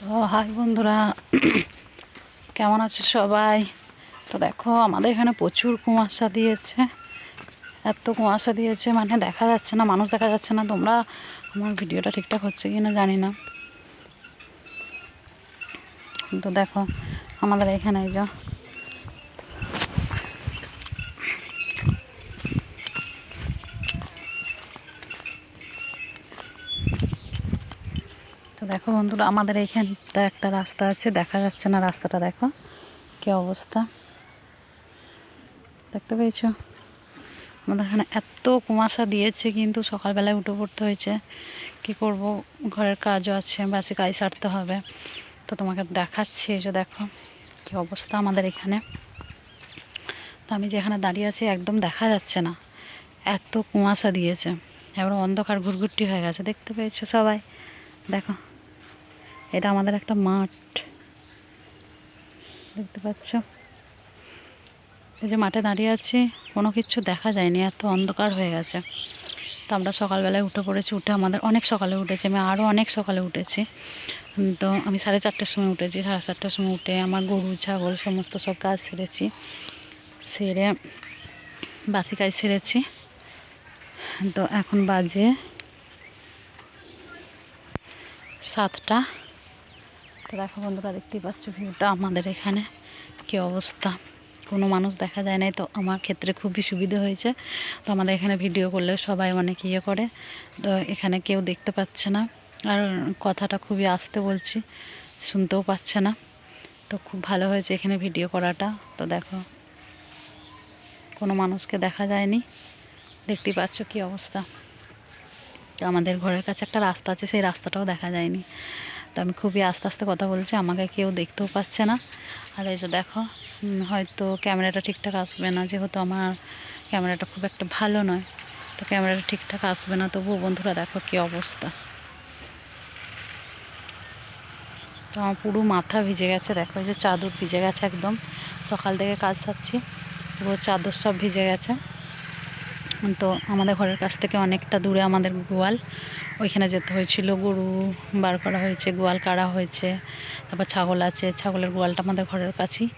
তো হাই বন্ধুরা। কেমন আছে সবাই? তো দেখো, আমাদের এখানে প্রচুর কুয়াশা দিয়েছে। এত কুয়াশা দিয়েছে মানে দেখা যাচ্ছে না, মানুষ দেখা যাচ্ছে না। তোমরা আমার ভিডিওটা ঠিকঠাক হচ্ছে কি না জানি না। তো দেখো, আমাদের এখানে যা তো দেখো বন্ধুরা, আমাদের এইখানটা একটা রাস্তা আছে, দেখা যাচ্ছে না রাস্তাটা, দেখো কি অবস্থা। দেখতে পেয়েছ? আমাদের এখানে এত কুয়াশা দিয়েছে, কিন্তু সকালবেলায় উঠে পড়তে হয়েছে। কি করব? ঘরের কাজও আছে বাসে কাজ সারতে হবে। তো তোমাকে দেখাচ্ছি, এই দেখো কি অবস্থা আমাদের এখানে। তো আমি যেখানে দাঁড়িয়ে আছি, একদম দেখা যাচ্ছে না। এত কুয়াশা দিয়েছে, এবার অন্ধকার ঘুরঘুরটি হয়ে গেছে, দেখতে পেয়েছ সবাই? দেখো। এটা আমাদের একটা মাঠ। দেখতে পাচ্ছ? এই যে মাঠে দাঁড়িয়ে আছি, কোনো কিছু দেখা যায়নি, এত অন্ধকার হয়ে গেছে। তো আমরা সকালবেলায় উঠে পড়েছি, উঠে আমাদের অনেক সকালে উঠেছি, আমি আরও অনেক সকালে উঠেছি। তো আমি সাড়ে চারটের সময় উঠেছি, সাড়ে চারটের সময় উঠে আমার গরু, ছাগল, সমস্ত সব কাজ সেরেছি। সেরে বাসি কাজ সেরেছি। তো এখন বাজে সাতটা। তো দেখো বন্ধুরা, দেখতেই পাচ্ছ ভিউটা আমাদের এখানে কি অবস্থা। কোনো মানুষ দেখা যায় নাই, তো আমার ক্ষেত্রে খুবই সুবিধা হয়েছে। তো আমাদের এখানে ভিডিও করলেও সবাই অনেক ইয়ে করে, তো এখানে কেউ দেখতে পাচ্ছে না। আর কথাটা খুবই আস্তে বলছি, শুনতেও পাচ্ছে না। তো খুব ভালো হয়েছে এখানে ভিডিও করাটা। তো দেখো, কোনো মানুষকে দেখা যায়নি। দেখতেই পাচ্ছ কি অবস্থা। তো আমাদের ঘরের কাছে একটা রাস্তা আছে, সেই রাস্তাটাও দেখা যায়নি। তো আমি খুবই আস্তে আস্তে কথা বলছি, আমাকে কেউ দেখতেও পাচ্ছে না। আর এই যে দেখো হয়তো ক্যামেরাটা ঠিকঠাক আসবে না, যেহেতু আমার ক্যামেরাটা খুব একটা ভালো নয়। তো ক্যামেরাটা ঠিকঠাক আসবে না, তবুও বন্ধুরা দেখো কি অবস্থা। তো আমার পুরো মাথা ভিজে গেছে, দেখো এই যে চাদর ভিজে গেছে একদম। সকাল থেকে কাজ সারছি, পুরো চাদর সব ভিজে গেছে। তো আমাদের ঘরের কাছ থেকে অনেকটা দূরে আমাদের গোয়াল। ওইখানে যেতে হয়েছিল, গরু বার করা হয়েছে, গোয়াল কাড়া হয়েছে, তারপর ছাগল আছে, ছাগলের গোয়ালটা আমাদের ঘরের কাছেই।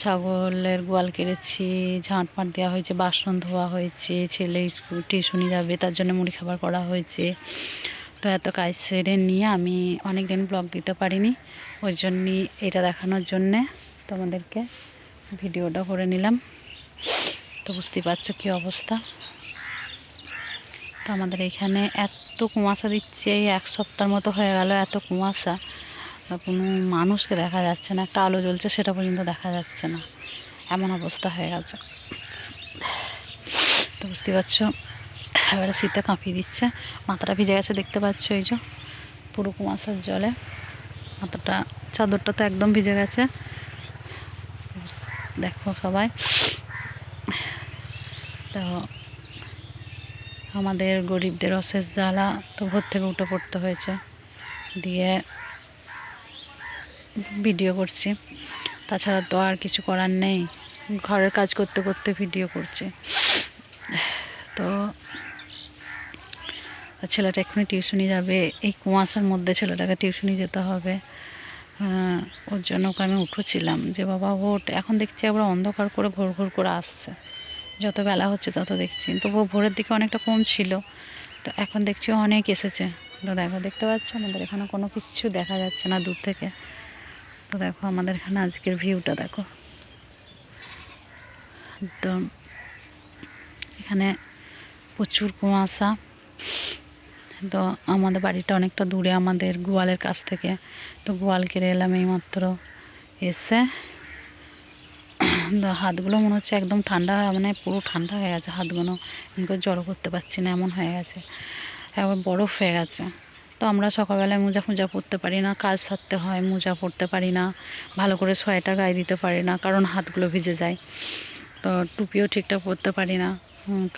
ছাগলের গোয়াল কেড়েছি, ঝাঁট পাট দেওয়া হয়েছে, বাসন ধোয়া হয়েছে, ছেলে স্কুল টিউশনি যাবে, তার জন্য মুড়ি খাবার করা হয়েছে। তো এত কাজ সেরে নিয়ে আমি অনেক দিন ব্লগ দিতে পারিনি, ওই জন্যই এটা দেখানোর জন্যে তোমাদেরকে ভিডিওটা করে নিলাম। তো বুঝতেই পারছ কী অবস্থা। তো আমাদের এখানে এত কুয়াশা দিচ্ছে, এই এক সপ্তাহের মতো হয়ে গেল এত কুয়াশা। কোনো মানুষকে দেখা যাচ্ছে না, একটা আলো জ্বলছে সেটা পর্যন্ত দেখা যাচ্ছে না। এমন অবস্থা হয়ে গেছে। তো বুঝতে পারছ, এবারে শীতে কাঁপিয়ে দিচ্ছে। মাথাটা ভিজে গেছে, দেখতে পাচ্ছ এই যে, পুরো কুয়াশার জলে। মাথাটা, চাদরটা তো একদম ভিজে গেছে। দেখো সবাই। তো আমাদের গরিবদের অশেষ জ্বালা তো ভোর থেকে উঠে পড়তে হয়েছে। দিয়ে ভিডিও করছি। তাছাড়া তো আর কিছু করার নেই। ঘরের কাজ করতে করতে ভিডিও করছি। তো ছেলেটা এক্ষুনি টিউশনি যাবে। এই কুয়াশার মধ্যে ছেলেটাকে টিউশনি যেতে হবে। ওর জন্য ওকে আমি উঠেছিলাম। যে বাবা, ওঠ। এখন দেখছি আবার অন্ধকার করে ঘোর ঘোর করে আসছে। যত বেলা হচ্ছে তত দেখছি। তবুও ভোরের দিকে অনেকটা কম ছিল। তো এখন দেখছি অনেক এসেছে। তো দেখো, দেখতে পাচ্ছ? আমাদের এখানে কোনো কিচ্ছু দেখা যাচ্ছে না দূর থেকে। তো দেখো, আমাদের এখানে আজকের ভিউটা দেখো। একদম এখানে প্রচুর কুয়াশা। তো আমাদের বাড়িটা অনেকটা দূরে আমাদের গোয়ালের কাছ থেকে। তো গোয়াল কেড়ে এলাম এইমাত্র এসে। হাতগুলো মনে হচ্ছে একদম ঠান্ডা মানে পুরো ঠান্ডা হয়ে গেছে হাতগুলো এমনি জড়ো করতে পারছি না এমন হয়ে গেছে। একবার বরফ হয়ে গেছে। তো আমরা সকালবেলায় মোজা ফুজা পরতে পারি না কাজ সারতে হয় মোজা পরতে পারি না ভালো করে সোয়েটার গায়ে দিতে পারি না কারণ হাতগুলো ভিজে যায়। তো টুপিও ঠিকঠাক পরতে পারি না।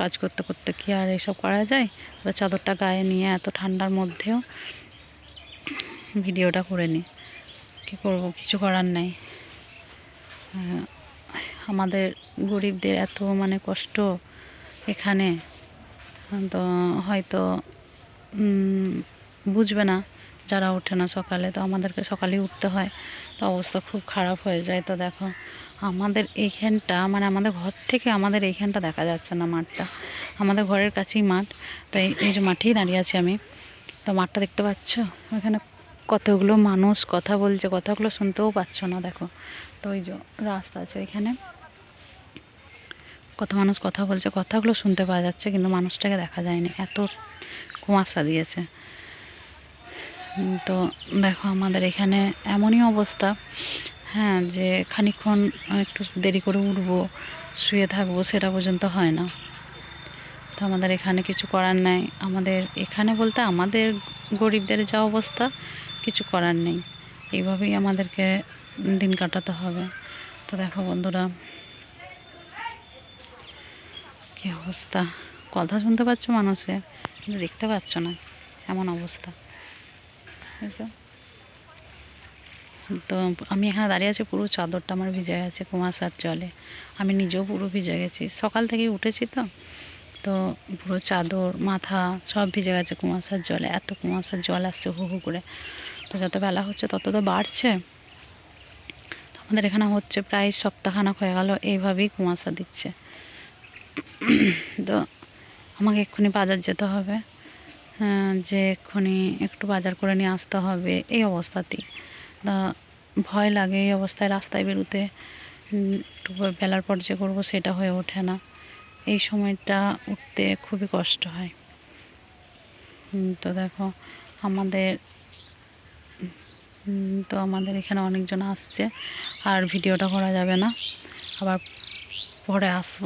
কাজ করতে করতে কি আর এইসব করা যায়? তো চাদরটা গায়ে নিয়ে এত ঠান্ডার মধ্যেও ভিডিওটা করে নিই। কী করব? কিছু করার নেই। আহ, আমাদের গরিবদের এত মানে কষ্ট এখানে, তো হয়তো বুঝবে না যারা ওঠে না সকালে, তো আমাদেরকে সকালেই উঠতে হয়। তো অবস্থা খুব খারাপ হয়ে যায়, তো দেখো। আমাদের এইখানটা মানে আমাদের ঘর থেকে আমাদের এইখানটা দেখা যাচ্ছে না মাঠটা। আমাদের ঘরের কাছেই মাঠ, তো এই যে মাঠেই দাঁড়িয়ে আছি আমি। তো মাঠটা দেখতে পাচ্ছ? ওখানে কতগুলো মানুষ কথা বলছে, কথাগুলো শুনতেও পাচ্ছ না, দেখো। তো ওই যে রাস্তা আছে ওইখানে। কত মানুষ কথা বলছে, কথাগুলো শুনতে পাওয়া যাচ্ছে, কিন্তু মানুষটাকে দেখা যায়নি। এত কুয়াশা দিয়েছে। তো দেখো আমাদের এখানে এমনই অবস্থা। হ্যাঁ যে খানিকক্ষণ একটু দেরি করে উঠবো, শুয়ে থাকব, সেটা পর্যন্ত হয় না। তো আমাদের এখানে কিছু করার নাই। আমাদের এখানে বলতে আমাদের গরিবদের যা অবস্থা কিছু করার নেই। এইভাবেই আমাদেরকে দিন কাটাতে হবে। তো দেখো বন্ধুরা, কী অবস্থা? কথা শুনতে পাচ্ছ মানুষের কিন্তু দেখতে পাচ্ছ না, এমন অবস্থা। তো আমি এখানে দাঁড়িয়ে আছি, পুরো চাদরটা আমার ভিজে গেছে কুয়াশার জলে। আমি নিজেও পুরো ভিজে গেছি। সকাল থেকেই উঠেছি তো তো পুরো চাদর, মাথা সব ভিজে গেছে কুয়াশার জলে। এত কুয়াশার জল আসছে হু হু করে। তো যত বেলা হচ্ছে তত তো বাড়ছে। তো আমাদের এখানে হচ্ছে প্রায় সপ্তাহখানাক হয়ে গেল এইভাবেই কুয়াশা দিচ্ছে। তো আমাকে এক্ষুনি বাজার যেতে হবে। যে এক্ষুনি একটু বাজার করে নিয়ে আসতে হবে, এই অবস্থাতেই। তা ভয় লাগে এই অবস্থায় রাস্তায় বেরোতে। একটু বেলার পর যে করব সেটা হয়ে ওঠে না। এই সময়টা উঠতে খুবই কষ্ট হয়। তো দেখো, আমাদের তো আমাদের এখানে অনেকজন আসছে আর ভিডিওটা করা যাবে না। আবার পরে আসব।